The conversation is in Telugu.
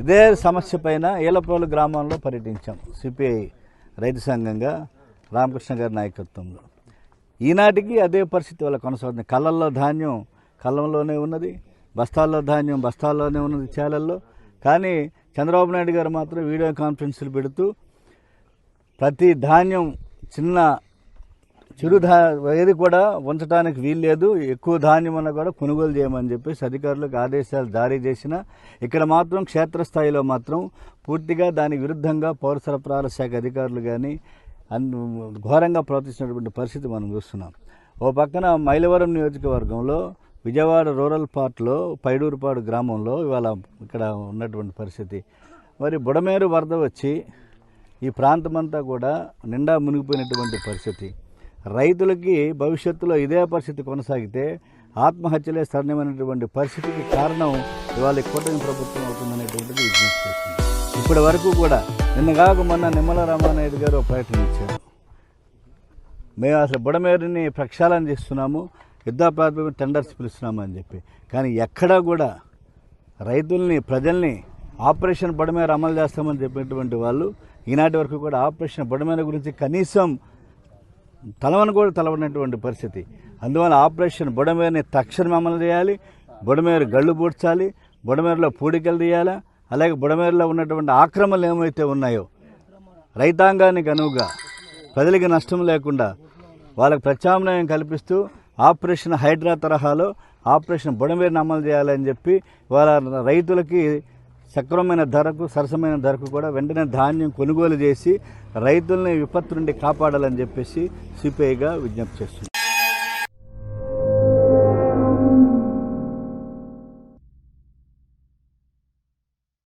ఇదే సమస్య పైన ఏలప్రోలు గ్రామంలో పర్యటించాం సిపిఐ రైతు సంఘంగా రామకృష్ణ గారి నాయకత్వంలో. ఈనాటికి అదే పరిస్థితి వాళ్ళ కొనసాగుతుంది. కళ్ళల్లో ధాన్యం కళ్ళంలోనే ఉన్నది బస్తాల్లో ధాన్యం బస్తాల్లోనే ఉన్నది చేలల్లో. కానీ చంద్రబాబు నాయుడు గారు మాత్రం వీడియో కాన్ఫరెన్స్లు పెడుతూ ప్రతి ధాన్యం చిన్న చిరుధా ఏది కూడా ఉంచడానికి వీల్లేదు ఎక్కువ ధాన్యం అన్న కూడా కొనుగోలు చేయమని చెప్పేసి అధికారులకు ఆదేశాలు జారీ చేసిన ఇక్కడ మాత్రం క్షేత్రస్థాయిలో మాత్రం పూర్తిగా దానికి విరుద్ధంగా పౌర సరఫరాల శాఖ అధికారులు కానీ అన్ ఘోరంగా ప్రవర్తిస్తున్నటువంటి పరిస్థితి మనం చూస్తున్నాం. ఓ పక్కన మైలవరం నియోజకవర్గంలో విజయవాడ రూరల్ పార్ట్లో పైడూరుపాడు గ్రామంలో ఇవాళ ఇక్కడ ఉన్నటువంటి పరిస్థితి. మరి బుడమేరు వరద వచ్చి ఈ ప్రాంతమంతా కూడా నిండా మునిగిపోయినటువంటి పరిస్థితి. రైతులకి భవిష్యత్తులో ఇదే పరిస్థితి కొనసాగితే ఆత్మహత్యలే సరణమైనటువంటి పరిస్థితికి కారణం ఇవాళ కూటమి ప్రభుత్వం అవుతుందనేటువంటిది విజ్ఞప్తి చేస్తుంది. ఇప్పటి వరకు కూడా నిన్న కాక మొన్న నిమ్మల రామానాయుడు గారు ప్రయత్నించారు ఇచ్చారు. మేము అసలు బుడమేరుని ప్రక్షాళన చేస్తున్నాము యుద్ధ ప్రాతిపదికన టెండర్స్ పిలుస్తున్నామని చెప్పి. కానీ ఎక్కడా కూడా రైతుల్ని ప్రజల్ని ఆపరేషన్ బుడమేర అమలు చేస్తామని చెప్పినటువంటి వాళ్ళు ఈనాటి వరకు కూడా ఆపరేషన్ బుడమేర గురించి కనీసం తలవని కూడా తలవనటువంటి పరిస్థితి. అందువల్ల ఆపరేషన్ బుడమేరుని తక్షణం అమలు చేయాలి బుడమేరు గళ్ళు పూడ్చాలి బుడమేరులో పూడికలు తీయాలా అలాగే బుడమేరులో ఉన్నటువంటి ఆక్రమణలు ఏమైతే ఉన్నాయో రైతాంగానికి అనువుగా ప్రజలకి నష్టం లేకుండా వాళ్ళకి ప్రత్యామ్నాయం కల్పిస్తూ ఆపరేషన్ హైడ్రా తరహాలో ఆపరేషన్ బుడమేరుని అమలు చేయాలని చెప్పి వాళ్ళ రైతులకి సక్రమమైన ధరకు సరసమైన ధరకు కూడా వెంటనే ధాన్యం కొనుగోలు చేసి రైతుల్ని విపత్తు నుండి కాపాడాలని చెప్పేసి సిపిఐగా విజ్ఞప్తి చేస్తుంది